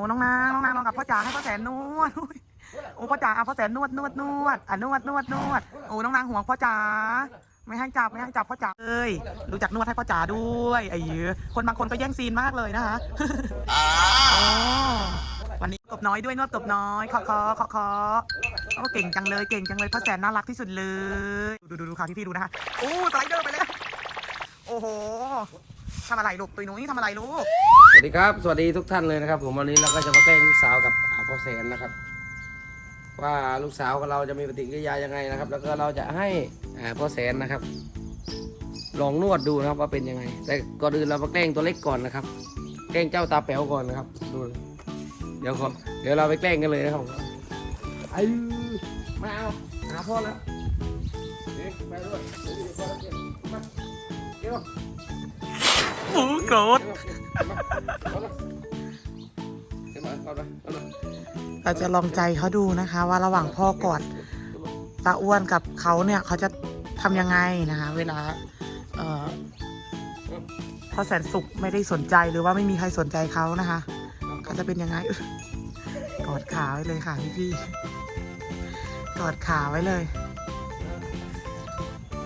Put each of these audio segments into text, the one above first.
อ้น้องนางน้องนางลองกับพ่อจ๋าให้พ่อแสนนวดอุ๊ยโอ้พ่อจ๋าเอาพ่อแสนนวดนวดนวดอะนวดนวดนวดโอ้น้องนางห่วงพ่อจ๋าไม่ให้จับไม่ให้จับพ่อจ๋าเอ้ยรู้จักนวดให้พ่อจ๋าด้วยไอ้เหี้คนบางคนก็แย่งซีนมากเลยนะคะวันนี้กบน้อยด้วยนวดกบน้อยคาะเคาะเคาะเคาะโอ้เก่งจังเลยเก่งจังเลยพ่อแสนน่ารักที่สุดเลย ดูดูดูค่ะพี่พี่ๆดูนะคะโอ้สไลเดอร์ไปเลยโอ้โหทำอะไรลูกตุยนุ้ยทำอะไรลูก วัสดีครับ สวัสดีทุกท่านเลยนะครับ ผมวันนี้เราก็จะมาแกล้งลูกสาวกับอาพ่อแสนนะครับ ว่าลูกสาวของเราจะมีปฏิกิริยายังไงนะครับ แล้วก็เราจะให้อ่าพ่อแสนนะครับ ลองนวดดูนะครับว่าเป็นยังไง แต่ก่อนอื่นเรามาแกล้งตัวเล็กก่อนนะครับ แกล้งเจ้าตาแป๋วก่อนนะครับดูเดี๋ยวก่อนเดี๋ยวเราไปแกล้งกันเลยนะครับไอ้มาเอาหาพ่อแล้วเด็กไปด้วยเดี๋ยว พ่อก็บมาเดี๋ยวโกรธเราจะลองใจเขาดูนะคะ ว่าระหว่างพ่อกอดตาอ้วนกับเขาเนี่ยเขาจะทำยังไงนะคะ เวลาเออพ่อแสนสุขไม่ได้สนใจหรือว่าไม่มีใครสนใจเขานะคะเขาจะเป็นยังไงกอดขาไว้เลยค่ะพี่พี่กอดขาไว้เลย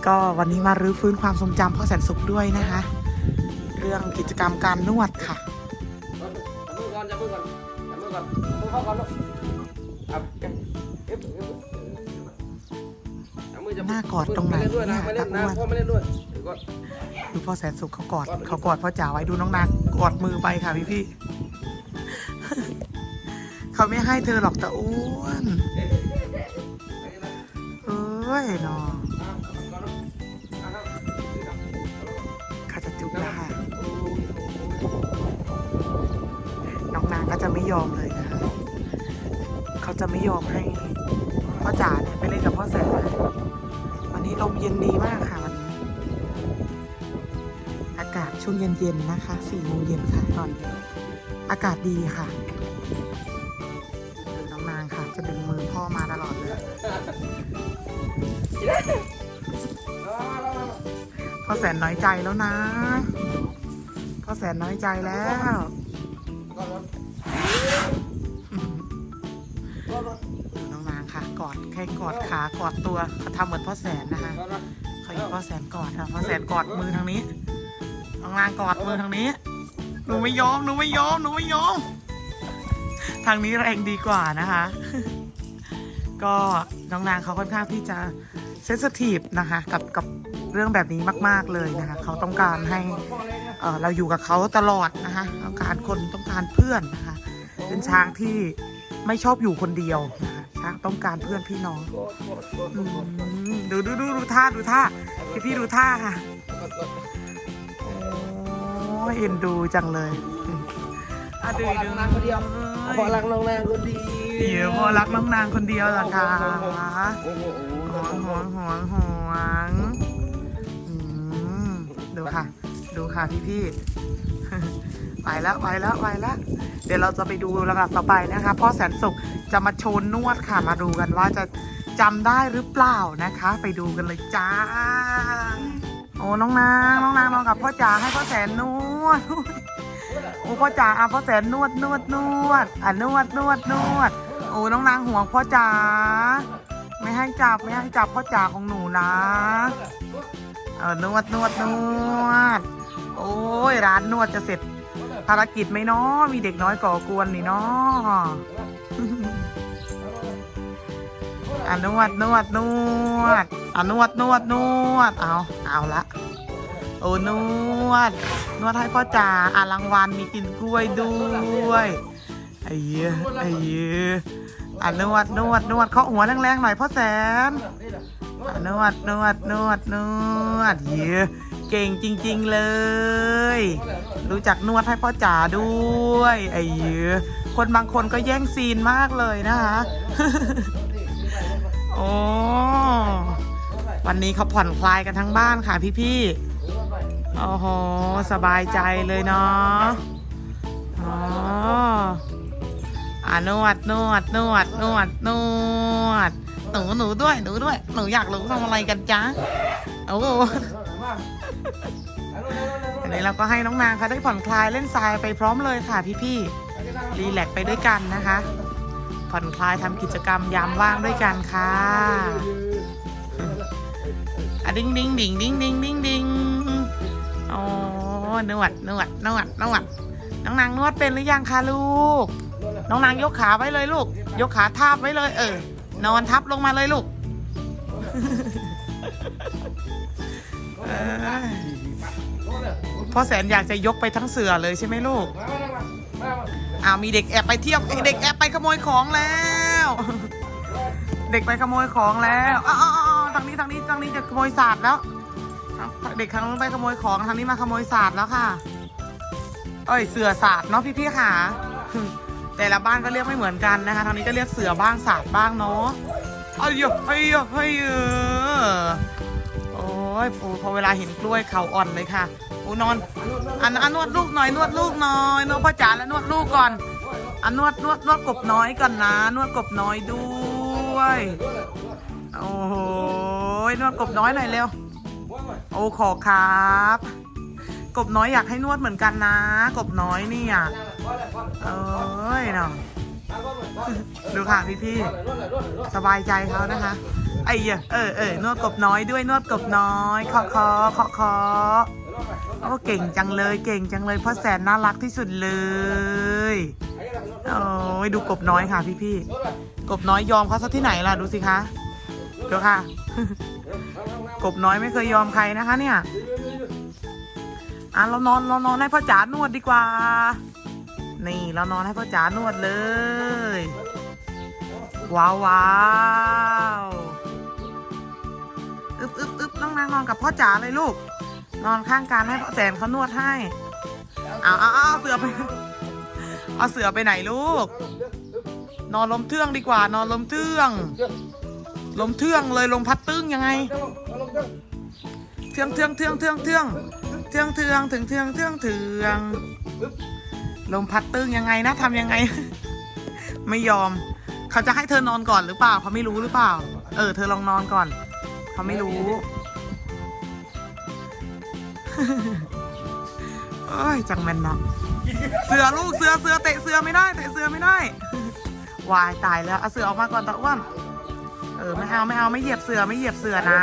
ก็วันนี้มารื้อฟื้นความทรงจำพ่อแสนสุขด้วยนะคะ่องกิจกรรมการนวดค่ะหน้ากอดตรงไหนเนี่ยตาอ้วนดูพ่อแสนสุขเขากอดเขากอดพ่อจ๋าไว้ดูน้องนางกอดมือไปค่ะพี่พี่เขาไม่ให้เธอหรอกตะอ้วนเอ้ยเนาะ ก็จะไม่ยอมเลยนะคะเขาจะไม่ยอมให้พ่อจ๋าเนี่ยไปเล่นกับพ่อแสนวันนี้ลมเย็นดีมากค่ะวันนี้อากาศช่วงเย็นๆนะคะสี่โมงเย็นค่ะตอนนี้อากาศดีค่ะดูน้องนางค่ะ จะดึงมือพ่อมาตลอดเลยพ่อแสนน้อยใจแล้วนะพ่อแสนน้อยใจแล้ว กอดแค่กอดขากอดตัวเขาทำเหมือนพ่อแสนนะคะเขาอยู่พ่อแสนกอดค่ะพ่อแสนกอดมือทางนี้น้องนางกอดมือทางนี้หนูไม่ยอมหนูไม่ยอมหนูไม่ยอมทางนี้แรงดีกว่านะคะ ก็น้องนางเขาค่อนข้างที่จะเซนสทีฟนะคะ กับกับเรื่องแบบนี้มาก ๆเลยนะคะเขาต้องการให้เอ่อเราอยู่กับเขาตลอดนะคะต้องการคนต้องการเพื่อนนะคะ เป็นช้างที่ไม่ชอบอยู่คนเดียวนะ คะช้างต้องการเพื่อนพี่น้องอืมดูดูดูดูท่าดูท่าพี่พี่ดูท่าค่ะโอ้ยเอ็นดูจังเลยอืมอะดูดูนางคนเดียวพอรักน้องนางคนเดียวเดี๋ยวพอรักน้องนางคนเดียวเหรอคะโอ้โหหวงหวงหวงหวงอืมดูค่ะ ดูค่ะพี่พี่ไปแล้วไปแล้วไปแล้วเดี๋ยวเราจะไปดูลำดับต่อไปนะคะพ่อแสนสุขจะมาโชว์นวดค่ะ มาดูกันว่าจะจำได้หรือเปล่านะคะ ไปดูกันเลยจ้า โอ้น้องนางน้องนางลองกับพ่อจ๋าให้พ่อแสนนวดโอ้พ่อจ๋าอะพ่อแสนนวดนวดนวดอะนวดนวดนวดโอ้น้องนางห่วงพ่อจ๋าไม่ให้จับไม่ให้จับพ่อจ๋าของหนูนะเออนวดนวดนวด อ้ยร้านนวดจะเสร็จภารกิจไหมเนาะมีเด็กน้อยก่อกวนนี่เนาะอะนวดนวดนวดอะนวดนวดนวดเอาเอาละโอ้นวด นวดให้พ่อจ๋าอะรางวัลมีกินกล้วยด้วยไอ้เหี้ยไอ้เหี้ยอะนวดนวดนวดเคาะหัวแรงๆหน่อยพ่อแสนอะนวดนวดนวดนวดเหี้ย เก่งจริง ๆเลย รู้จักนวดให้พ่อจ๋าด้วย ไอ้เหี้ยคนบางคนก็แย่งซีนมากเลยนะคะโอ้วันนี้เขาผ่อนคลายกันทั้งบ้านค่ะพี่ๆโอ้โหสบายใจเลยเนาะอ๋ออ่านวดนวดนวดนวดนวดหนูหนูด้วยหนูด้วย หนูอยากรู้ทำอะไรกันจ๊ะโอ้ อันนี้เราก็ให้น้องนางค่ะได้ผ่อนคลายเล่นทรายไปพร้อมเลยค่ะพี่ๆรีแลกไปด้วยกันนะคะ ผ่อนคลายทำกิจกรรมยามว่างด้วยกันค่ะอะดิ้งดิ้งดิ้งดิ้งดิ้งดิ้งดิ้งโอ้นวดนวดนวดนวดน้องนางนวดเป็นหรือยังคะลูก น้องนางยกขาไว้เลยลูก ยกขาทาบไว้เลย เออ นอนทับลงมาเลยลูก พ่อแสนอยากจะยกไปทั้งเสือเลยใช่ไหมลูกอ้าวมีเด็กแอบไปเที่ยวเด็กแอบไปขโมยของแล้ว เด็กไปขโมยของแล้วอ้าวอ้าวอ้าวทางนี้ทางนี้ทางนี้จะขโมยศาสตร์แล้ว เด็กทางนู้นไปขโมยของทางนี้มาขโมยศาสตร์แล้วค่ะ เอ้ยเสือศาสตร์เนาะพี่ๆค่ะ แต่ละบ้านก็เรียกไม่เหมือนกันนะคะ ทางนี้ก็เรียกเสือบ้างศาสตร์บ้างเนาะเอ้ยเอ้ยเอ้ย เออโอ้ยพอเวลาเห็นกล้วยเขาอ่อนเลยค่ะปูนอนอันอันนวดลูกหน่อยนวดลูกหน่อยนวดพ่อจ๋าแล้วนวดลูกก่อนอันนวดนวดนวดกบน้อยก่อนนะ นวดกบน้อยด้วยโอ้โหนวดกบน้อยหน่อยเร็วโอ้ขอครับ กบน้อยอยากให้นวดเหมือนกันนะ กบน้อยนี่ยเอ้ยเนาะดูค่ะพี่พี่ๆสบายใจเขานะคะ ไอ้เหี้ยเออเออนวดกบน้อยด้วยนวดกบน้อยคาะเคาะเคาะเคาะโอ้เก่งจังเลยเก่งจังเลยพ่อแสนน่ารักที่สุดเลยโอ้ยดูกบน้อยค่ะพี่พี่กบน้อยยอมเขาซะที่ไหนล่ะดูสิคะเดูค่ะ กบน้อยไม่เคยยอมใครนะคะเนี่ยอะเรานอนเรานอนให้พ่อจ๋านวดดีกว่า นี่เรานอนให้พ่อจ๋านวดเลย ว้าวว้าว อึบอึบน้องนางนอนกับพ่อจ๋าเลยลูก นอนข้างกันให้พ่อแสนเขานวดให้เอาเอาเอาเสือไปเอาเสือไปไหนลูก นอนลมเทื่องดีกว่านอนลมเทื่องลมเทื่องเลยลมพัดตึ้งยังไงเทืองเทืองเทืองเทืองเทืองเทืองเทืองถึงเทืองเทืองเทืองลมพัดตึ้งยังไงนะทำยังไง ไม่ยอม เขาจะให้เธอนอนก่อนหรือเปล่าเขาไม่รู้หรือเปล่า เออ เธอลองนอนก่อน เขาไม่รู้ เอ้ยจังแมนนะเสือลูกเสือเสือเตะเสือไม่ได้เตะเสือไม่ได้วายตายแล้วเอาเสือออกมาก่อนตะอ้วนเออไม่เอาไม่เอาไม่เหยียบเสือไม่เหยียบเสือนะ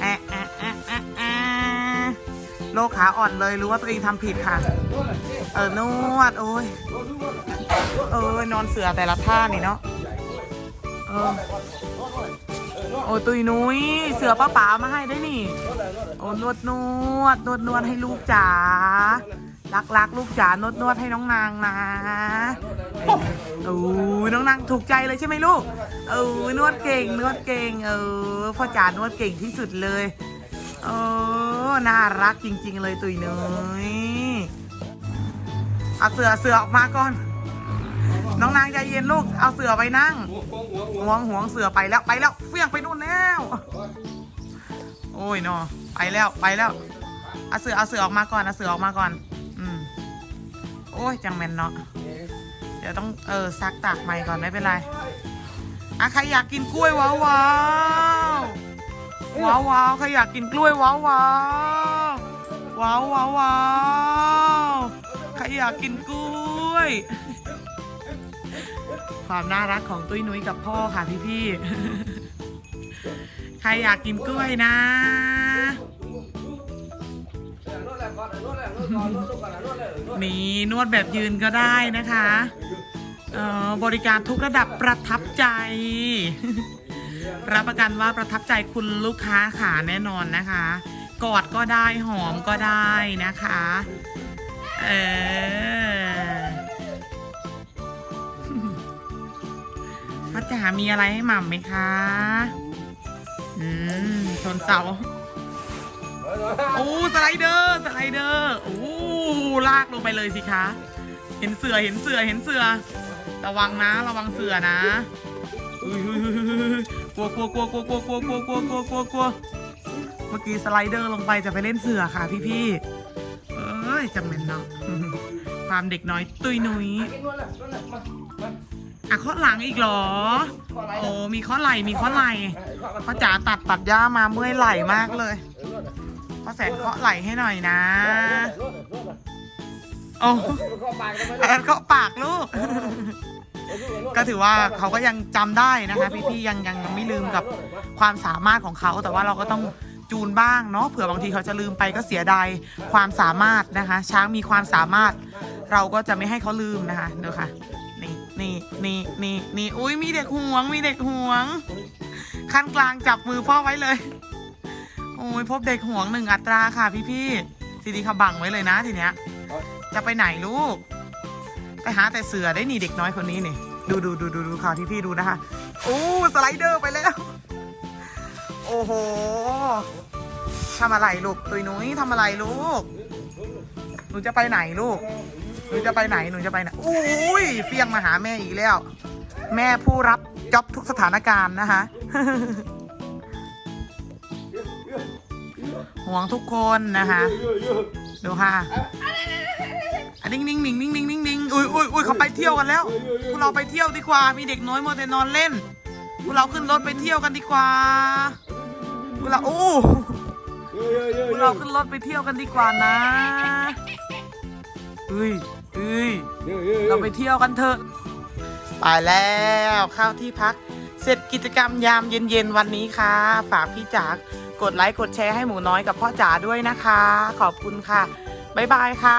แอะแอะแอะแอะแอะโลกขาอ่อนเลยรู้ว่าตัวเองทำผิดค่ะ เออนวดโอ้ยเออนอนเสือแต่ละท่านี่เนาะเออโอ้ตุยนุ้ยเสือป้าป๋ามาให้ได้นี่ โอ้นวดนวดนวดนวดให้ลูกจ๋ารักรักลูกจ๋านวดนวดให้น้องนางนะโอ้ยน้องนางถูกใจเลยใช่ไหมลูกเออนวดเก่งนวดเก่ง เออพ่อจ๋านวดเก่งที่สุดเลยเออน่ารักจริง ๆ เลยตุยนุ้ยเอาเสือเสือออกมาก่อน น้องนางใจเย็นลูก เอาเสือไปนั่งห่วงห่วงเสือไปแล้วไปแล้วเฟี้ยงไปนู่นแล้ว โอ้ยเนอไปแล้วไปแล้วเอาเสือเอาเสือออกมาก่อนเอาเสือออกมาก่อน อืมโอ้ยจังแมนเนาะเดี๋ยวต้องเออซักตากใหม่ก่อนไม่เป็นไรอะใครอยากกินกล้วยว้าวว้าวว้าวว้าวใครอยากกินกล้วยว้าวว้าวว้าวว้าวว้าวใครอยากกินกล้วย ความน่ารักของตุ้ยนุ้ยกับพ่อค่ะพี่พี่ๆ รอยากกินกล้วยนะ นี่นวดแบบยืนก็ได้นะคะเอ่อบริการทุกระดับประทับใจ รับประกันว่าประทับใจคุณลูกค้าค่ะแน่นอนนะคะ กอดก็ได้หอมก็ได้นะคะ เออพ่อจ๋ามีอะไรให้หม่ำไหมคะ อืมชนเสาโอ้สไลเดอร์สไลเดอร์โอ้ลากลงไปเลยสิคะ เห็นเสือเห็นเสือเห็นเสือ ระวังนะ ระวังเสือนะอุ้ยกลัวกลัวกลัวกลัวกลัวกลัวกลัวกลัวกลัวกลัวกลัวเมื่อกี้สไลเดอร์ลงไปจะไปเล่นเสือค่ะพี่พี่เอ้ยจำเป็นเนาะความเด็กน้อยตุยนุ้ย อะข้อหลังอีกเหรอ โอ้มีข้อไหล่มีข้อไหล่พ่อจ๋าตัดตัดหญ้ามาเมื่อยไหล่มากเลยพ่อแสนเคาะไหล่ให้หน่อยนะโอ้มันก็ปากทำไมแอนก็ปากลูก ก็ถือว่าเขาก็ยังจำได้นะคะพี่ๆยังยังยังไม่ลืมกับความสามารถของเขา แต่ว่าเราก็ต้องจูนบ้างเนาะเผื่อบางทีเขาจะลืมไปก็เสียดายความสามารถนะคะ ช้างมีความสามารถ เราก็จะไม่ให้เขาลืมนะคะเดี๋ยวค่ะ นี่นี่นี่นี่อุ้ยมีเด็กห่วง มีเด็กห่วง ขั้นกลางจับมือพ่อไว้เลยโอ้ยพบเด็กห่วงหนึ่งอัตราค่ะพี่ๆทีนี้ขบังไว้เลยนะทีเนี้ย จะไปไหนลูก ไปหาแต่เสือได้นี่เด็กน้อยคนนี้นี่ดูดูดูดูดูข่าวที่พี่ดูนะคะโอ้สไลเดอร์ไปแล้ว โอ้โหทำอะไรลูกตุยนุ้ยทำอะไรลูกหนูจะไปไหนลูก หนูจะไปไหนหนูจะไปไหนอุ้ยเฟียงมาหาแม่อีกแล้ว แม่ผู้รับจ็อบทุกสถานการณ์นะคะห่วงทุกคนนะคะดูค่ะอะนิ่งนิ่งนิ่งนิ่งนิ่งนิ่งนิ่งอุ้ยอุ้ยอุ้ยเขาไปเที่ยวกันแล้วพวกเราไปเที่ยวดีกว่า มีเด็กน้อยมัวแต่นอนเล่นพวกเราขึ้นรถไปเที่ยวกันดีกว่าพวกเราโอ้พวกเราขึ้นรถไปเที่ยวกันดีกว่านะเฮ้ย เฮ้ยเราไปเที่ยวกันเถอะไปแล้วเข้าที่พัก เสร็จกิจกรรมยามเย็นๆวันนี้ค่ะ ฝากพี่จ๋ากดไลค์กดแชร์ให้หมูน้อยกับพ่อจ๋าด้วยนะคะ ขอบคุณค่ะ บ๊ายบายค่ะ